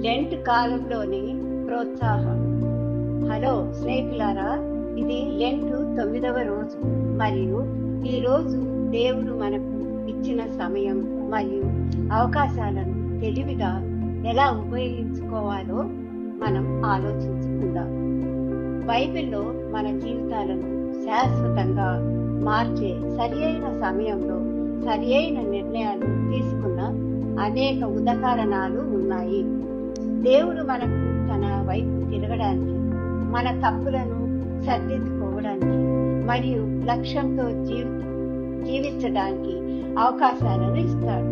Lent కాలంలోని ప్రోత్సాహం. Hello స్నేహితులారా ఇది లెంట్ తొమ్మిదవ రోజు మరియు ఈ రోజు దేవుడు మనకు ఇచ్చిన సమయం మరియు అవకాశాలను తెలివిగా ఎలా ఉపయోగించుకోవాలో మనం ఆలోచించుకుందాం. బైబిల్లో మన జీవితాలను శాశ్వతంగా మార్చే సరి అయిన సమయంలో సరియైన నిర్ణయాలు తీసుకున్న అనేక ఉదాహరణలు ఉన్నాయి. దేవుడు మనకు తన వైపు తిరగడానికి మన తప్పులను సర్దిద్దుకోవడానికి మరియు లక్ష్యంతో జీవి జీవించడానికి అవకాశాలను ఇస్తాడు.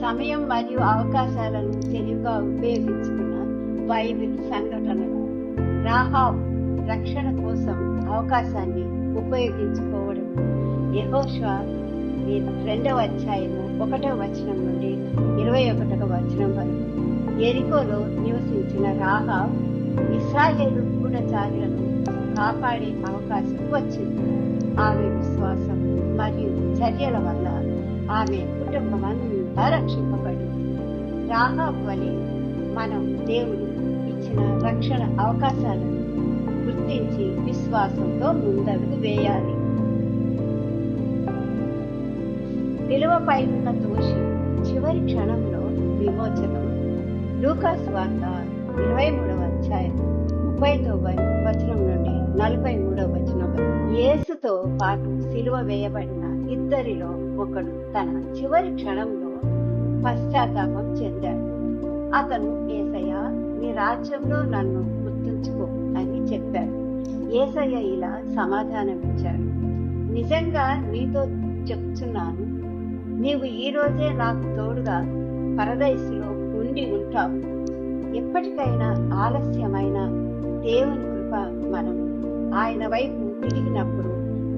సమయం మరియు అవకాశాలను తెలివిగా ఉపయోగించుకున్న బైబిల్ సంఘటనలు రాహాబ్ రక్షణ కోసం అవకాశాన్ని ఉపయోగించుకోవడం యెహోషువ ఈ రెండవ అధ్యాయము ఒకటవ వచనం నుండి ఇరవై ఒకటవ వచనం వరకు. ఎరికోలో నివసించిన రాహా ఇస్రాయేలు గూఢచారులను కాపాడే అవకాశం వచ్చింది. ఆమె విశ్వాసం మరియు చర్యల వల్ల ఆమె కుటుంబం అంతా రక్షింపబడింది. రాహాబ్ వలె మనం దేవుడు ఇచ్చిన రక్షణ అవకాశాలను గుర్తించి విశ్వాసంతో ముందడుగు వేయాలి. విలువపై ఉన్న దోషి చివరి క్షణంలో విమోచనం. లూకాస్ వార్త ఇరవై మూడవ అధ్యాయం ముప్పై వచనం నుండి నలభై మూడవ వచనం యేసుతో పాటు సిలువ వేయబడిన ఇద్దరిలో ఒకడు తన చివరి క్షణంలో పశ్చాత్తాపం చెందాడు. అతను ఏసయ్య నీ రాజ్యంలో నన్ను గుర్తుంచుకో అని చెప్పాడు. ఏసయ్య ఇలా సమాధానం ఇచ్చాడు నిజంగా నీతో చెప్తున్నాను నీవు ఈ రోజే నాకు తోడుగా పరదైసులో ఉండి ఉంటావు. ఎప్పటికైనా ఆలస్యమైన దేవుని కృప మనం ఆయన వైపు తిరిగినప్పుడు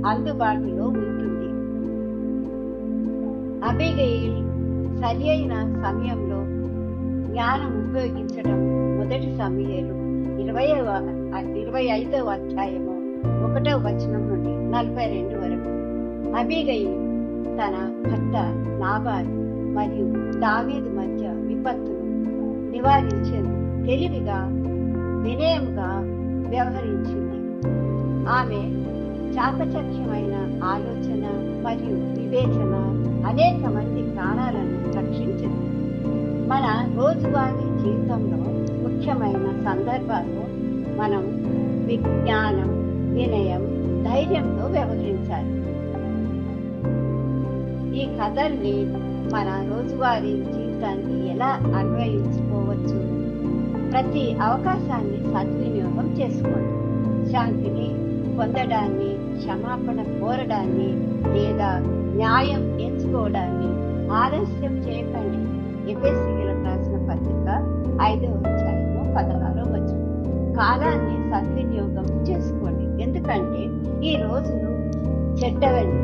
అందుబాటులో ఉంటుంది. అబిగయిల్ సరి అయిన సమయంలో జ్ఞానం ఉపయోగించడం మొదటి సమయాలు ఇరవై ఇరవై ఐదవ అధ్యాయము ఒకటవ వచనం నుండి నలభై రెండు వరకు. అబిగయిల్ తన భర్త నాబాల్ మరియు దావీదు మధ్య విపత్తును నివారించేందుకు తెలివిగా వినయముగా వ్యవహరించింది. ఆమె చాకచక్యమైన ఆలోచన మరియు వివేచన అనేక మంది ప్రాణాలను రక్షించింది. మన రోజువారీ జీవితంలో ముఖ్యమైన సందర్భాల్లో మనం విజ్ఞానం వినయం ధైర్యంతో వ్యవహరించాలి. ఈ కథల్ని మన రోజువారీ జీవితాన్ని ఎలా అన్వయించుకోవచ్చు? ప్రతి అవకాశాన్ని సద్వినియోగం చేసుకోండి. శాంతిని పొందడాన్ని క్షమాపణ కోరడాన్ని లేదా న్యాయం ఎంచుకోవడాన్ని ఆలస్యం చేయకండి. ఎఫ్ఎస్సీలకు రాసిన పత్రిక ఐదవ అధ్యాయము పదహారో వచ్చిన కాలాన్ని సద్వినియోగం చేసుకోండి. ఎందుకంటే ఈ రోజును చెడ్డవని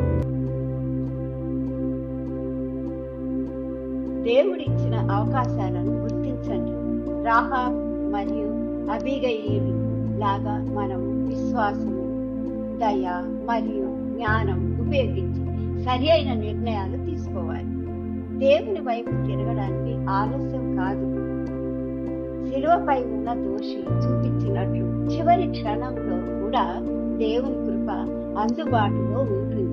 దేవుడిచ్చిన అవకాశాలను గుర్తించండి. రాహా మరియు అబిగయిలు లాగా మనం విశ్వాసము దయ మరియు జ్ఞానం ఉపయోగించి సరి అయిన నిర్ణయాలు తీసుకోవాలి. దేవుని వైపు తిరగడానికి ఆలస్యం కాదు. శిలువపై ఉన్న దోషి చూపించినట్లు చివరి క్షణంలో కూడా దేవుని కృప అందుబాటులో ఉంటుంది.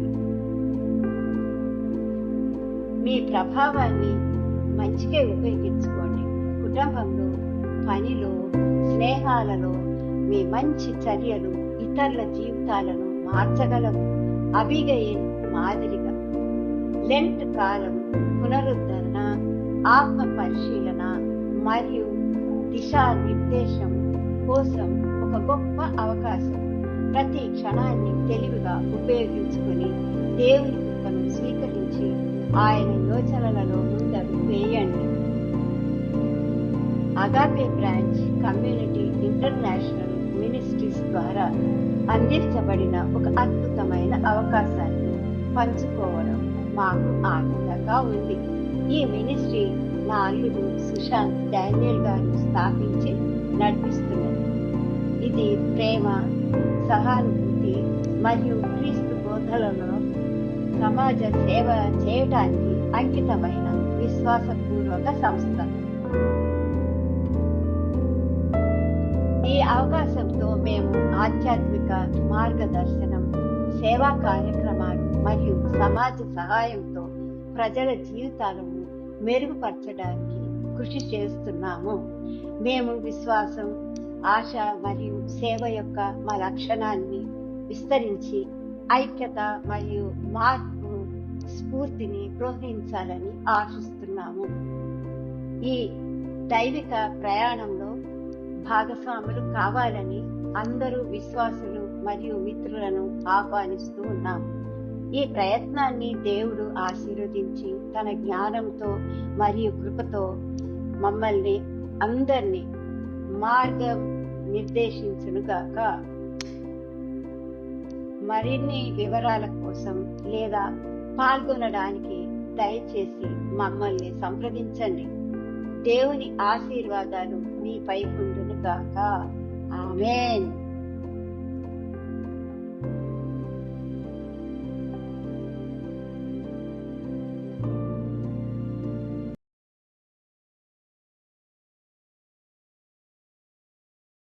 మీ ప్రభావాన్ని మంచిగా ఉపయోగించుకోండి. కుటుంబంలో పనిలో స్నేహాలలో మీ మంచి చర్యలు ఇతరుల జీవితాలను మార్చగలవు. అభిగయన్ మాదిరిగా. లెంట్ కాలం పునరుద్ధరణ ఆత్మ పరిశీలన మరియు దిశానిర్దేశం కోసం ఒక గొప్ప అవకాశం. ప్రతి క్షణాన్ని తెలివిగా ఉపయోగించుకొని దేవుని కృపను స్వీకరించి ఆయన యోచనలలో ముందడు వేయండి. Agape branch community international ministries ద్వారా అందించబడిన ఒక అద్భుతమైన అవకాశాన్ని పంచుకోవడం మాకు ఆనందంగా ఉంది. ఈ మినిస్ట్రీ నా అల్లుడు సుశాంత్ డానియల్ గారు స్థాపించి నడిపిస్తున్నది. ఇది ప్రేమ సహానుభూతి మరియు క్రీస్తు బోధనలను సమాజ సేవ చేయటానికి అంకితమైన విశ్వాసపూర్వక సంస్థ. ఈ అవకాశంతో మేము ఆధ్యాత్మిక మార్గదర్శనం సేవా కార్యక్రమాలు మరియు సమాజ సహాయంతో ప్రజల జీవితాలను మెరుగుపరచడానికి కృషి చేస్తున్నాము. మేము విశ్వాసం ఆశ మరియు సేవ యొక్క మా లక్షణాన్ని విస్తరించి ఐక్యత మరియు మార్పు స్ఫూర్తిని ప్రోత్సహించాలని ఆశిస్తున్నాము. ఈ దైవిక ప్రయాణంలో భాగస్వాములు కావాలని అందరూ విశ్వాసులు మరియు మిత్రులను ఆహ్వానిస్తూ ఉన్నాము. ఈ ప్రయత్నాన్ని దేవుడు ఆశీర్వదించి తన జ్ఞానంతో మరియు కృపతో మమ్మల్ని అందరినీ మార్గం నిర్దేశించునుగాక. మరిన్ని వివరాల కోసం లేదా పాల్గొనడానికి దయచేసి మమ్మల్ని సంప్రదించండి. దేవుని ఆశీర్వాదాలు మీపై ఉండును గాక. ఆమెన్.